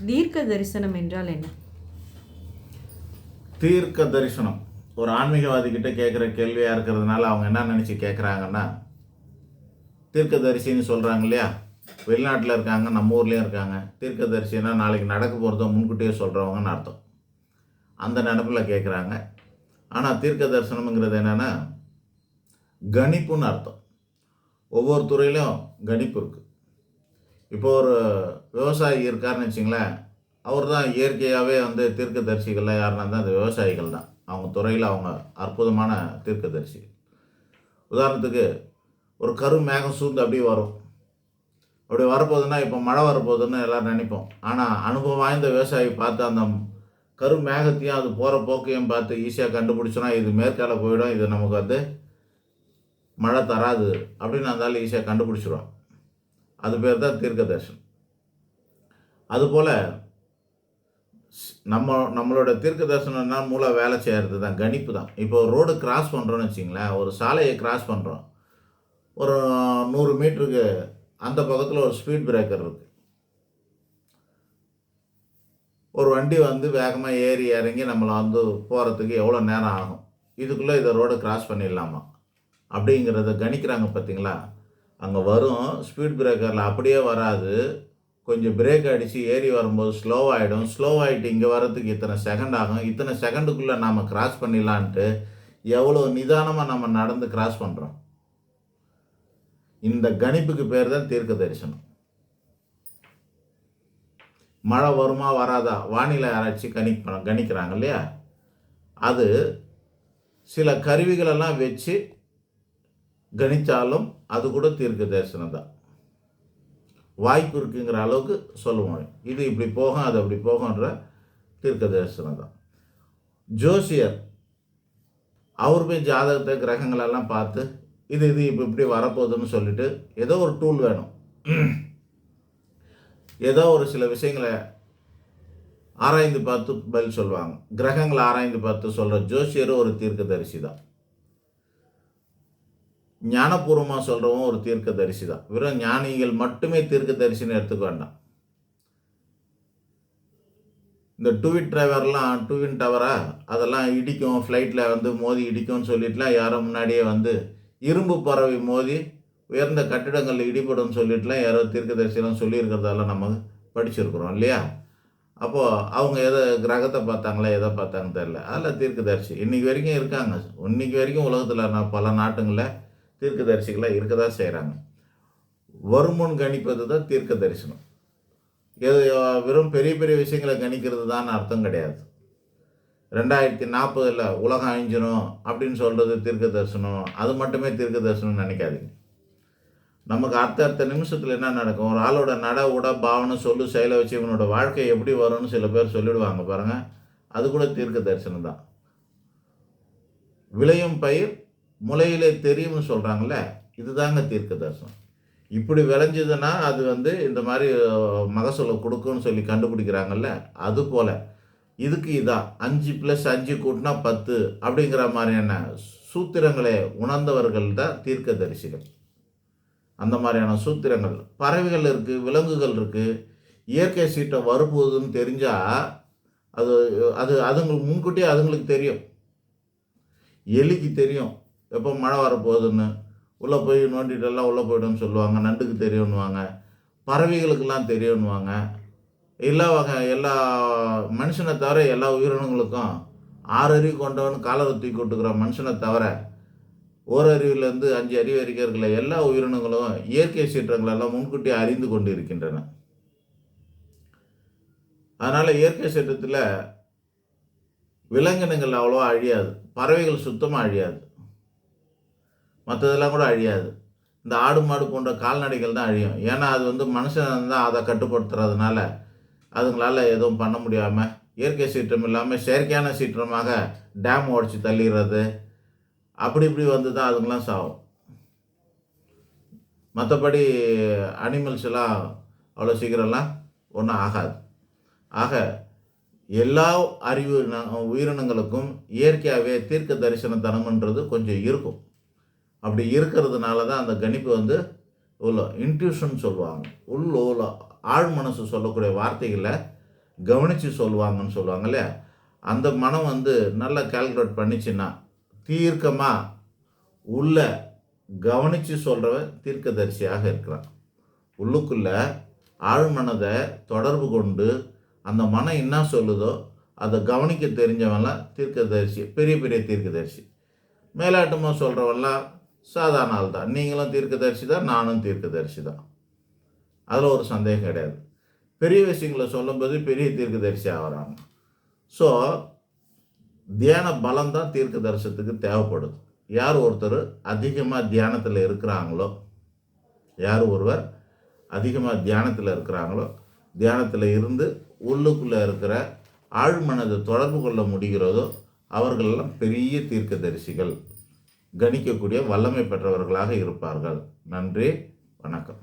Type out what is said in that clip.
தீர்க்க தரிசனம் என்றால் என்ன? தீர்க்க தரிசனம் ஒரு ஆன்மீகவாதி கிட்ட கேட்குற கேள்வியாக இருக்கிறதுனால அவங்க என்ன நினச்சி கேட்குறாங்கன்னா தீர்க்க தரிசின்னு சொல்கிறாங்க இல்லையா? வெளிநாட்டில் இருக்காங்க நம்ம ஊர்லேயும் இருக்காங்க. தீர்க்க தரிசினா நாளைக்கு நடக்க போகிறத முன்கூட்டியே சொல்கிறவங்கன்னு அர்த்தம். அந்த நினப்பில் கேட்குறாங்க ஆனால் தீர்க்க தரிசனம்ங்கிறது என்னென்னா கணிப்புன்னு அர்த்தம். ஒவ்வொரு துறையிலும் கணிப்பு இருக்குது இப்போ ஒரு விவசாயி இருக்காருன்னு வச்சிங்களேன் அவர் தான் இயற்கையாகவே வந்து தீர்க்கதரிசிகள்லாம் யாருன்னா தான் அந்த விவசாயிகள் தான். அவங்க துறையில் அவங்க அற்புதமான தீர்க்கதரிசி. உதாரணத்துக்கு ஒரு கரு மேகம் சூழ்ந்து அப்படியே வரும். அப்படி வரப்போகுதுன்னா இப்போ மழை வரப்போகுதுன்னு எல்லோரும் நினைப்போம். ஆனால் அனுபவம் வாய்ந்த விவசாயி பார்த்து அந்த கரு மேகத்தையும் அது போகிற போக்கையும் பார்த்து ஈஸியாக கண்டுபிடிச்சோன்னா இது மேற்கால போயிடும் இது நமக்கு வந்து மழை தராது அப்படின்னு இருந்தாலும் ஈஸியாக கண்டுபிடிச்சிருவோம் அது பேர் தான் தீர்க்க அதுபோல் நம்ம நம்மளோட தீர்க்க தரிசனம்னா மூளை வேலை செய்கிறது தான் கணிப்பு தான். இப்போ ரோடு கிராஸ் பண்ணுறோன்னு வச்சிங்களேன் ஒரு சாலையை கிராஸ் பண்ணுறோம் ஒரு நூறு மீட்டருக்கு அந்த பக்கத்தில் ஒரு ஸ்பீட் பிரேக்கர் இருக்குது ஒரு வண்டி வந்து வேகமாக ஏறி இறங்கி நம்மளை வந்து போகிறதுக்கு எவ்வளோ நேரம் ஆகும்? இதுக்குள்ளே இதை ரோடு கிராஸ் பண்ணிடலாமா? அப்படிங்கிறத கணிக்கிறாங்க பார்த்தீங்களா? அங்கே வரும் ஸ்பீட் பிரேக்கரில் அப்படியே வராது. கொஞ்சம் பிரேக் அடித்து ஏறி வரும்போது ஸ்லோவாகிடும் ஸ்லோவாகிட்டு ஆகிட்டு இங்கே வர்றதுக்கு இத்தனை செகண்ட் ஆகும். இத்தனை செகண்டுக்குள்ளே நாம் கிராஸ் பண்ணிடலான்ட்டு எவ்வளோ நிதானமாக நம்ம நடந்து கிராஸ் பண்ணுறோம் இந்த கணிப்புக்கு பேர் தான் தீர்க்க தரிசனம் மழை வருமா வராதா? வானிலை ஆராய்ச்சி கணி கணிக்கிறாங்க இல்லையா? அது சில கருவிகளெல்லாம் வச்சு கணித்தாலும் அது கூட தீர்க்க தரிசனம் தான் வாய்ப்பு இருக்குங்கிற அளவுக்கு சொல்லுவோம். இது இப்படி போகும் அது அப்படி போகும்ன்ற தீர்க்க தரிசனம் தான் ஜோசியர் அவர் போய் ஜாதகத்தை கிரகங்களெல்லாம் பார்த்து இது இது இப்போ இப்படி வரப்போகுதுன்னு சொல்லிட்டு ஏதோ ஒரு டூல் வேணும். ஏதோ ஒரு சில விஷயங்களை ஆராய்ந்து பார்த்து பதில் சொல்லுவாங்க. கிரகங்களை ஆராய்ந்து பார்த்து சொல்கிற ஜோசியரும் ஒரு தீர்க்க தரிசி தான் ஞானபூர்வமாக சொல்கிறவன் ஒரு தீர்க்க தரிசி தான். வெறும் ஞானிகள் மட்டுமே தீர்க்க தரிசின்னு எடுத்துக்க வேண்டாம். இந்த டூவின் டிரைவர்லாம் டூவின் டவரா அதெல்லாம் இடிக்கும் ஃப்ளைட்டில் வந்து மோதி இடிக்கும்னு சொல்லிட்டுலாம் யாரோ முன்னாடியே வந்து இரும்பு பறவை மோதி உயர்ந்த கட்டிடங்கள் இடிபடும் சொல்லிட்டுலாம் யாரோ தீர்க்க தீர்க்கதரிசிலாம் சொல்லியிருக்கிறதெல்லாம் நம்ம படிச்சிருக்கிறோம் இல்லையா? அப்போது அவங்க எதை கிரகத்தை பார்த்தாங்களா எதை பார்த்தாங்கன்னு தெரில அதில் தீர்க்கதரிசி. இன்றைக்கி வரைக்கும் இருக்காங்க. இன்னைக்கு வரைக்கும் உலகத்தில் நான் பல நாட்டுங்களில் தீர்க்கதரிசிகளாக இருக்க தான் செய்கிறாங்க வருமுன் கணிப்பது தான் தீர்க்க தரிசனம் இது வெறும் பெரிய பெரிய விஷயங்களை கணிக்கிறது தான் அர்த்தம் கிடையாது. ரெண்டாயிரத்தி நாற்பதில் உலகம் அழிஞ்சிரும் அப்படின்னு சொல்கிறது தீர்க்க தரிசனம் அது மட்டுமே தீர்க்க தரிசனம் நினைக்காதீங்க. நமக்கு அடுத்த அடுத்த நிமிஷத்தில் என்ன நடக்கும்? ஒரு ஆளோட நட உட பாவனை சொல்லு செயலை வச்சு இவனோட வாழ்க்கை எப்படி வரும்னு சில பேர் சொல்லிடுவாங்க பாருங்கள் அது கூட தீர்க்க தரிசனம் தான். விளையும் பயிர் முளையிலே தெரியும்னு சொல்கிறாங்கள இதுதாங்க தீர்க்க தரிசனம் இப்படி விளைஞ்சதுன்னா அது வந்து இந்த மாதிரி மகசூலை கொடுக்குன்னு சொல்லி கண்டுபிடிக்கிறாங்கல்ல அது போல். இதுக்கு இதான் அஞ்சு ப்ளஸ் அஞ்சு கூட்டினா பத்து அப்படிங்கிற மாதிரியான சூத்திரங்களை உணர்ந்தவர்கள் தான் தீர்க்க தரிசிகள் அந்த மாதிரியான சூத்திரங்கள். பறவைகள் இருக்குது விலங்குகள் இருக்குது இயற்கை சீட்டை வரப்போகுதுன்னு தெரிஞ்சால் அது அது அதுங்களுக்கு முன்கூட்டியே அதுங்களுக்கு தெரியும். எலிக்கு தெரியும். எப்போ மழை வரப்போகுதுன்னு உள்ளே போய் நோண்டிட்டெல்லாம் உள்ளே போய்டுன்னு சொல்லுவாங்க நண்டுக்கு தெரியும்னுவாங்க பறவைகளுக்கெல்லாம் தெரியும்னுவாங்க. எல்லா வகை எல்லா மனுஷனை தவிர எல்லா உயிரினங்களுக்கும் ஆறு அறிவு கொண்டவன் காலரை தூக்கி கொட்டுக்கிற மனுஷனை தவிர ஓரறிவிலேருந்து அஞ்சு அறிவு வரைக்கும் இருக்கிற எல்லா உயிரினங்களும் இயற்கை சீற்றங்களெல்லாம் முன்கூட்டி அறிந்து கொண்டு இருக்கின்றன அதனால் இயற்கை சீற்றத்தில் விலங்கினங்கள் அவ்வளோவா அழியாது. பறவைகள் சுத்தமாக அழியாது. மற்றதெல்லாம் கூட அழியாது. இந்த ஆடு மாடு போன்ற கால்நடைகள் தான் அழியும். ஏன்னா அது வந்து மனுஷன் தான் அதை கட்டுப்படுத்துறதுனால அதுங்களால் எதுவும் பண்ண முடியாமல் இயற்கை சீற்றம் இல்லாமல் செயற்கையான சீற்றமாக டேம் உடச்சி தள்ளிடுறது அப்படி இப்படி வந்து தான் அதுங்களாம் சாகும் மற்றபடி அனிமல்ஸ் எல்லாம் அவ்வளோ சீக்கிரம்லாம் ஒன்றும் ஆகாது. ஆக எல்லா அறிவு உயிரினங்களுக்கும் இயற்கையாகவே தீர்க்க தரிசன தனம்ன்றது கொஞ்சம் இருக்கும். அப்படி இருக்கிறதுனால தான் அந்த கணிப்பு வந்து உள்ள இன்ட்யூஷன் சொல்லுவாங்க. உள்ள உள்ள ஆழ் மனசு சொல்லக்கூடிய வார்த்தைகளை கவனித்து சொல்லுவாங்கன்னு சொல்லுவாங்க இல்லையா? அந்த மனம் வந்து நல்லா கால்குலேட் பண்ணிச்சுன்னா தீர்க்கமாக உள்ள கவனித்து சொல்கிறவன் தீர்க்கதரிசியாக இருக்கிறான். உள்ளுக்குள்ளே ஆழ்மனதை தொடர்பு கொண்டு அந்த மனம் என்ன சொல்லுதோ அதை கவனிக்க தெரிஞ்சவன்லாம் தீர்க்கதரிசி பெரிய பெரிய தீர்க்கதரிசி. மேலாட்டமாக சொல்கிறவன்லாம் சாதாரண ஆள் தான். நீங்களும் தீர்க்கதரிசி தான் நானும் தீர்க்கதரிசி தான். அதில் ஒரு சந்தேகம் கிடையாது. பெரிய விஷயங்களை சொல்லும்போது பெரிய தீர்க்கதரிசி ஆகிறாங்க ஸோ தியான பலம் தான் தீர்க்க தரிசனத்துக்கு தேவைப்படுது. யார் ஒருத்தர் அதிகமாக தியானத்தில் இருக்கிறாங்களோ யார் ஒருவர் அதிகமாக தியானத்தில் இருக்கிறாங்களோ தியானத்தில் இருந்து உள்ளுக்குள்ளே இருக்கிற ஆழ்மனதை தொடர்பு கொள்ள முடிகிறதோ அவர்களெல்லாம் பெரிய தீர்க்கதரிசிகள். கணிக்கக்கூடிய வல்லமை பெற்றவர்களாக இருப்பார்கள். நன்றி வணக்கம்.